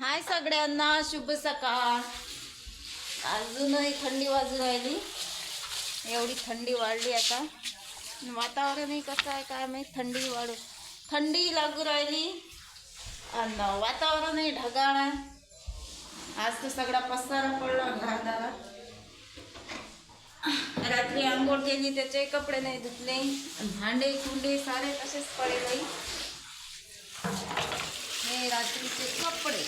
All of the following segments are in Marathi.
हाय सगळ्यांना शुभ सकाळ. अजूनही थंडी वाजू राहिली. एवढी थंडी वाढली आता. वातावरणही कसं आहे काय माहीत? थंडी वाढू थंडी लागू राहिली. आणि वातावरणही ढगाळ आहे. आज तर सगळा पसारा पडला घरादारात रात्री आंघोळ केली त्याचे कपडे नाही धुतले. भांडे कुंडे सारे तसेच पडले हे रात्रीचे कपडे.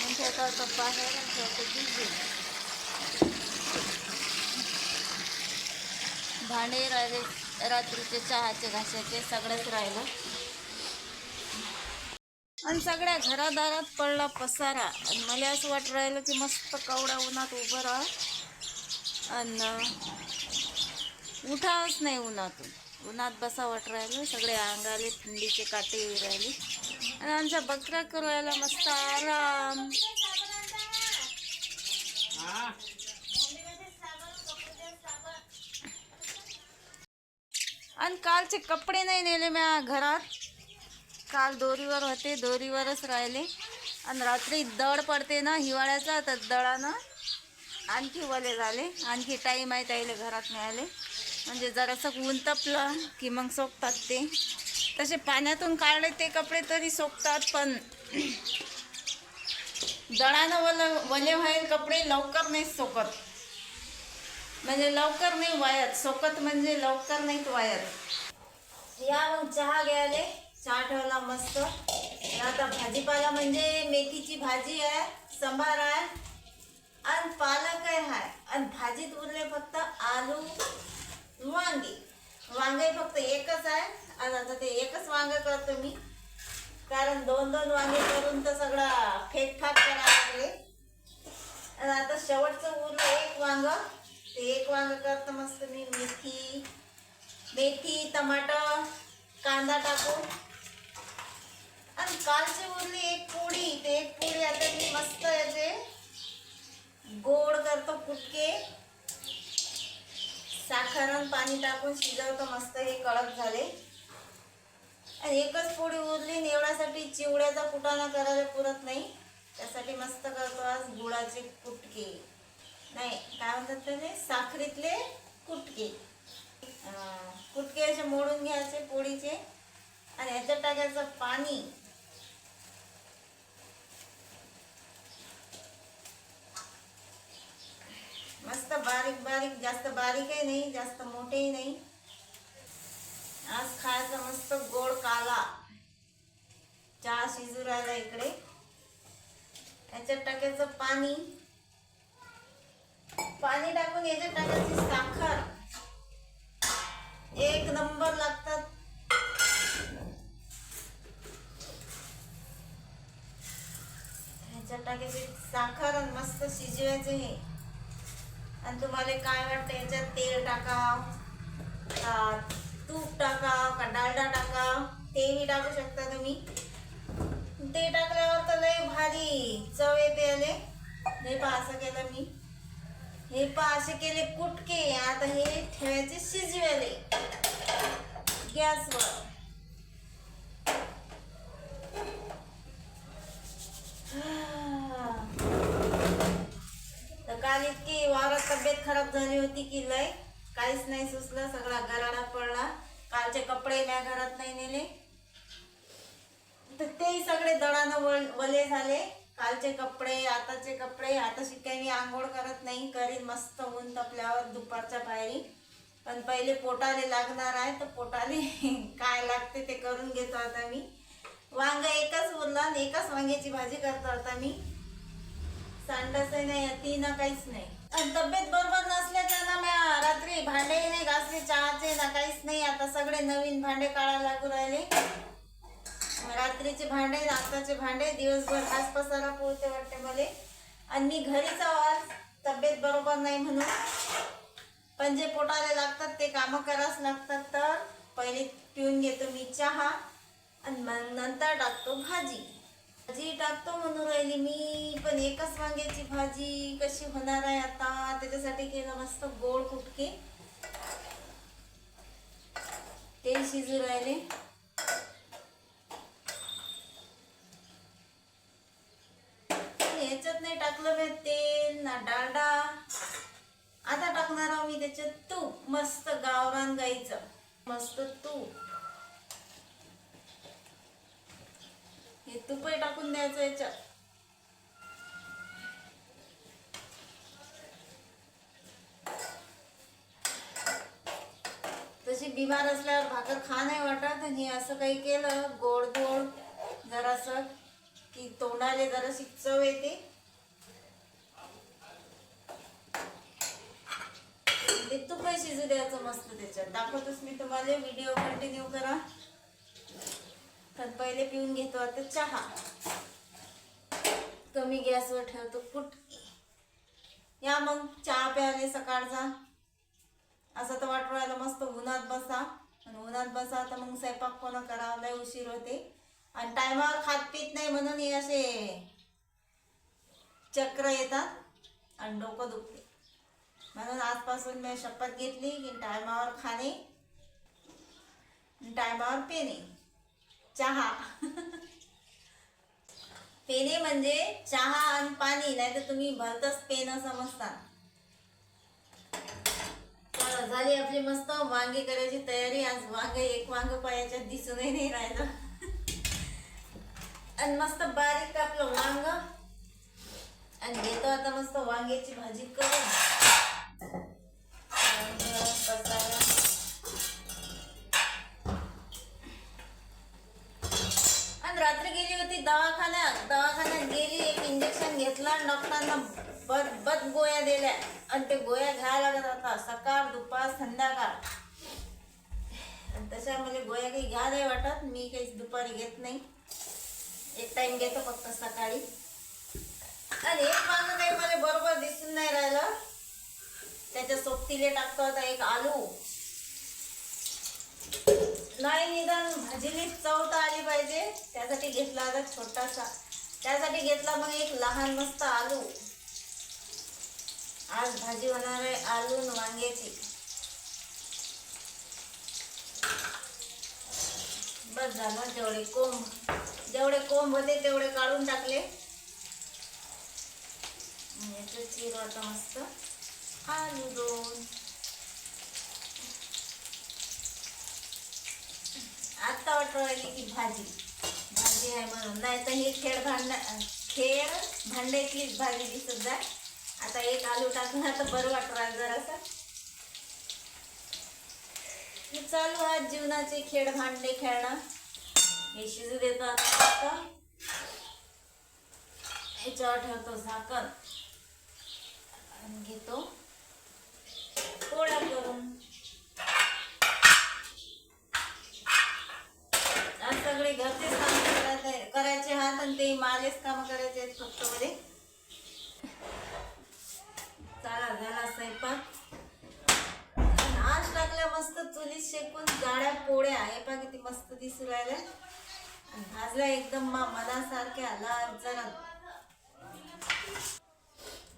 आणि ठेवतात बाहेर आणि ठेवतो भिजून भांडे राहिले रात्रीचे चहाचे घासाचे सगळंच राहिलं. आणि सगळ्या घरादारात पडला पसारा. आणि मला असं वाटू राहिलं की मस्त कवड्या उन्हात उभं राहा. आणि उठावंच नाही उन्हातून. उन्हात बसा वाट राहिलं. सगळे अंगाले थंडीचे काटे राहिले. आणि आमच्या बकऱ्या करू मस्त आराम. आणि कालचे कपडे नाही नेले म्या घरात. काल दोरीवर होते दोरीवरच राहिले. आणि रात्री दड पडते ना हिवाळ्याचा तर दळानं आणखी वले झाले. आणखी टाईम आहे त्याला घरात मिळाले म्हणजे जरासं ऊन तपलं की मग सोपतात ते. तसे पाण्यातून काढले ते कपडे तरी सोकतात पण दळानं वल वले व्हायल कपडे लवकर नाही सोकत. म्हणजे लवकर नाही वायत सोकत म्हणजे लवकर नाहीत वायत. या मग चहा घ्यायले चहा ठेवला मस्त. आता भाजीपाला म्हणजे मेथीची भाजी आहे संभार आहे आणि पालक आहे आणि भाजीत उरले फक्त आलू वांगी. वांगे फक्त एकच आहे. आणि आता ते एकच वांग करतो मी. कारण दोन दोन वांगे करून तर सगळा फेकफाक करावा लागले. आणि आता शेवटचं उरलं एक वांग. ते एक वांग करतो मस्त मी मेथी मेथी टमाटर कांदा टाकू. आणि कालची उरली एक पोळी ते एक पोळी आता मी मस्त याचे गोड करतो कुटके साखर आणि पाणी टाकून शिजवतो मस्त हे कडक झाले. आणि एकच पोळी उरली आणि एवढ्यासाठी चिवड्याचा कुटाणा करायला पुरत नाही. त्यासाठी मस्त करतो आज गुळाचे कुटके. नाही काय म्हणतात त्याने साखरीतले कुटके. कुटके असे मोडून घ्यायचे पोळीचे आणि ह्याच्यात टाकायचं पाणी. मस्त बारीक बारीक जास्त बारीकही नाही जास्त मोठेही नाही. आज खायचा मस्त गोड काला. चहा शिजू राहिला इकडे. याच्या टाक्याचं पाणी. पाणी टाकून याच्या टाक्याची साखर. एक नंबर लागतात. ह्याच्या टाक्याची साखर आणि मस्त शिजवायचं हे. आणि तुम्हाला काय वाटतं याच्यात? तेल टाका तूप टाका का डालडा टाका? तेही टाकू शकता तुम्ही. ते टाकल्यावर तर लय भारी चव येते आले हे पहा असं केलं मी. हे पहा असे केले कुटके. आता हे ठेवायचे शिजवेले. गॅसवर. काल इतकी वावरात तब्येत खराब झाली होती की लय? काहीच नाही सुचलं सगळा गराडा पडला. कालचे कपडे म्या घरात नाही नेले. तर तेही सगळे दडानं वल वले झाले. कालचे कपडे आताचे कपडे आता काही मी आंघोळ करत नाही करीन मस्त ऊन तपल्यावर दुपारच्या पायरी पण पहिले पोटाले लागणार आहे तर पोटाले काय लागते ते करून घेतो आता मी. वांग एकच उरला आणि एकाच वांग्याची भाजी करतो आता मी. सांडसही नाही ती ना काहीच नाही. आणि तब्येत बरोबर नसल्याच्यानं म्या रात्री भांडेही नाही घासले चहाचे ना काहीच नाही. आता सगळे नवीन भांडे काढायला लागू राहिले. रात्रीचे भांडे आताचे भांडे दिवसभर घास पसारा पोहते वाटते मला. आणि मी घरीच आवाज तब्येत बरोबर नाही म्हणून. पण जे पोटाला लागतात ते कामं करावंच लागतात. तर पहिले पिऊन घेतो मी चहा आणि मग नंतर टाकतो भाजी. भाजी टाकतो म्हणून राहिली. मी पण एकच वांग्याची भाजी कशी होणार आहे आता? त्याच्यासाठी केलं मस्त गोड कुटके. ते शिजू राहिले. ह्याच्यात नाही टाकलं मी तेल ना डालडा. आता टाकणार आहो मी त्याच्यात तूप. मस्त गावरान गाईचं. मस्त तूप. हे तुपही टाकून द्यायचं याच्यात. तशी बिमार असल्यावर भाकर खा नाही वाटत आणि असं काही केलं गोड गोड जरासं की तोंडाले जराशी चव येते. ते तुपही शिजू द्यायचं मस्त त्याच्यात. दाखवतोच मी तुम्हाला. व्हिडिओ कंटिन्यू करा. तर पहिले पिऊन घेतो आता चहा. कमी गॅसवर ठेवतो फुटकी. या मग चहा प्याने सकाळचा. असं तर वाटू मस्त उन्हात बसा. आणि उन्हात बसा तर मग स्वयंपाक कोणा करावा? लय उशीर होते. आणि टायमावर खात पित नाही म्हणून हे असे चक्र येतात आणि डोकं दुखते. म्हणून आजपासून मी शपथ घेतली की टायमावर खाणे टायमावर पिणे. चहा. पेने म्हणजे चहा आणि पाणी नाही तर तुम्ही भरतच पेन समजता झाली आपली मस्त वांगे करायची तयारी. आज वांग एक वांग पायाच्यात दिसूनही नाही राहिलं. आणि मस्त बारीक आपलं वांग. आणि घेतो आता मस्त वांग्याची भाजी करून वांग, पसारा. आणि रात्री गेली होती दवाखान्यात दवाखान्यात गेली एक इंजेक्शन घेतला डॉक्टरांना बद बद गोळ्या दिल्या. आणि ते गोळ्या घ्यायला लागत होता सकाळ दुपार संध्याकाळ. आणि तशा मला गोळ्या काही घ्या नाही वाटत मी काही दुपारी घेत नाही. एक टाइम घेतो फक्त सकाळी. आणि एक माझं काही मला बरोबर दिसून नाही राहिलं. त्याच्या सोबतीले टाकतो आता एक आलू. नाही निदान भाजीली चव तर आली पाहिजे. त्यासाठी घेतला आता छोटासा. त्यासाठी घेतला मग एक लहान मस्त आलू. आज भाजी होणार आहे आलू वांग्याची. बस झालं जेवढे कोंब. जेवढे कोंब होते तेवढे काढून टाकले. याचं चिर आता मस्त. आलू दोन. आता वाटू राहिली की भाजी. भाजी आहे म्हणून. नाही तर ही खेळ भांड खेळ भांड्यातलीच भाजी दिसत जाय आता एक आलू टाकून आता बरं वाटू राहिलं जरासं. हे चालू आहे जीवनाचे खेळ भांडे खेळणं. हे शिजू देतो आता फक्त. याच्यावर ठेवतो झाकण आणि घेतो. पोळ्या करून आज सगळे घरचेच काम करायचे करायचे हात आणि ते मालेच काम करायचे आहेत फक्त मध्ये चला झाला स्वयंपाक. आणि आज टाकल्या मस्त चुलीत शेकून जाड्या पोळ्या. हे पा किती मस्त दिसू राहिल्या. आणि भाजल्या एकदम मा मनासारख्या लाल जरा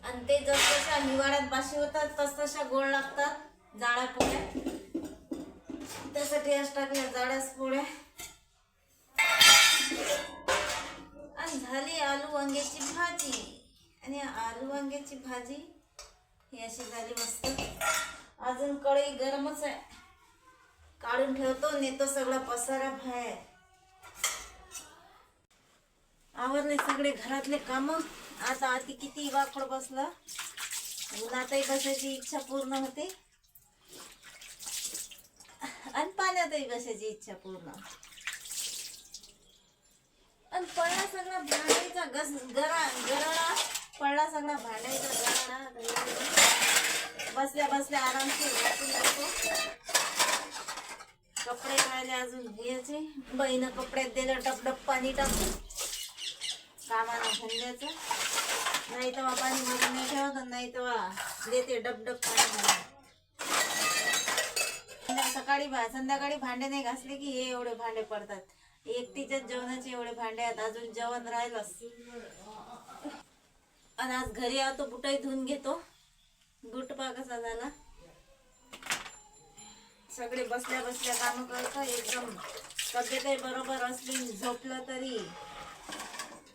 आणि ते जसजशा हिवाळ्यात बाशी होतात तस तशा गोड लागतात जाड्या पोळ्या. त्यासाठी आज टाकल्या जाड्याच पोळ्या. आलू वांग्याची भाजी. ही अशी झाली मस्त. अजून कढई गरमच आहे. काढून ठेवतो नेतो सगळा पसारा बाहेर. आवरले सगळे घरातले काम. आता आधी किती वाकड बसला. उन्हातही बसायची इच्छा पूर्ण होते. आणि पाण्यातही बसायची इच्छा पूर्ण. आणि पडला सगळा भांड्याचा गस गरा गराडा पडला सगळा भांड्याचा बसल्या बसल्या आरामशीर कपडे राहिले अजून घ्यायचे. बहीण कपड्यात दिलं टप पाणी टाकून. कामाला धंद्याचं. नाही तेव्हा पाणी भरून नाही ठेवत नाही तेव्हा देते डबडब पाणी भरून. सकाळी संध्याकाळी भांडे नाही घासले की हे एवढे भांडे पडतात. एकटीच्याच जेवणाचे एवढे भांडे आहेत. अजून जेवण राहिलंच. आणि आज घरी आतो बुटही धुवून घेतो. बुट पा कसा झाला. सगळे बसल्या बसल्या काम करतो एकदम तब्येतही बरोबर असली झोपलं तरी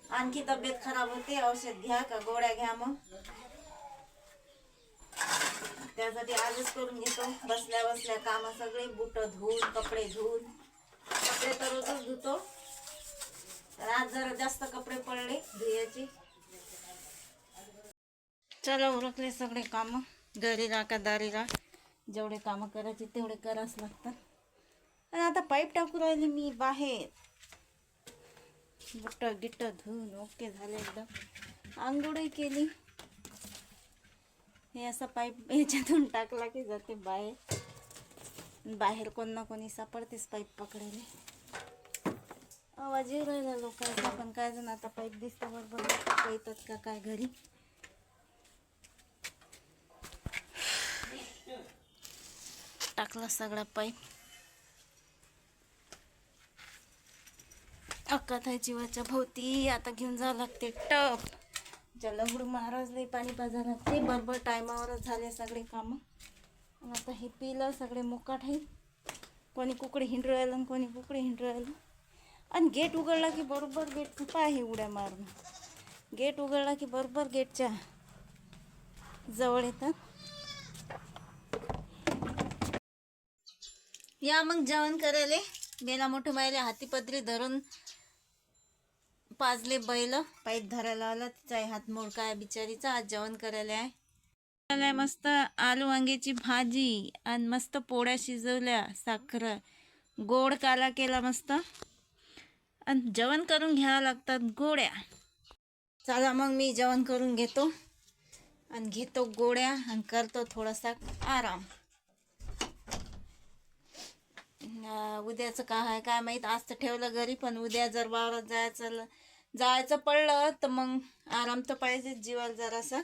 आणखी तब्येत खराब होते. औषध घ्या का गोळ्या घ्या मग. त्यासाठी आजच करून घेतो. बसल्या बसल्या काम सगळे बुट धुवून कपडे धुवून. कपडे तर रोजच धुतो. तर आज जरा जास्त कपडे पडले धुयाचे. चला उरकले सगळे काम. घरी राहा का दारी रा जेवढे कामं करायचे तेवढे करावंच लागतात. आणि आता पाईप टाकू राहिले मी बाहेर. बुट्ट गिट्ट धुवून ओके झाले एकदम. आंघोळही केली. हे असा पाईप याच्यातून टाकला की जाते बाहेर. बाहेर कोण ना कोणी सापडतेच पाईप पकडायला. आवाज येऊ राहिला लोकांचा पण काय जण आता पाईप दिसतं बरोबर. येतात का काय घरी? टाकला सगळा पाईप अक्काताई जीवाच्या भोवती आता घेऊन जावं लागते. टप. ज्याला महाराज महाराजलाही पाणी पाजा लागते. बरोबर टायमावरच झाले सगळे कामं. आता हे पिलं सगळे मोकाट आहे कोणी कुकडे हिंडू राहिलं आणि कोणी कुकडे हिंडू राहिलं. आणि गेट उघडला की बरोबर गेट पाय आहे उड्या मारणं. गेट उघडला की बरोबर गेटच्या जवळ येतात. या मग जेवण करायला. बेला मोठं बायले हाती पदरी धरून पाजले बैल. पाईप धरायला आला तिचा हात मोडका आहे बिचारीचा. आज जेवण करायला आहे. मस्त आलू वांग्याची भाजी आणि मस्त पोळ्या शिजवल्या साखर. गोड काला केला मस्त. आणि जेवण करून घ्यावं लागतात गोड्या. चला मग मी जेवण करून घेतो. आणि घेतो गोड्या आणि करतो थोडासा आराम. उद्याचं काय आहे काय माहीत? आज तर ठेवलं घरी पण उद्या जर वावरात जायचं जायचं पडलं तर मग आराम तर पाहिजे जीवाला जरासा.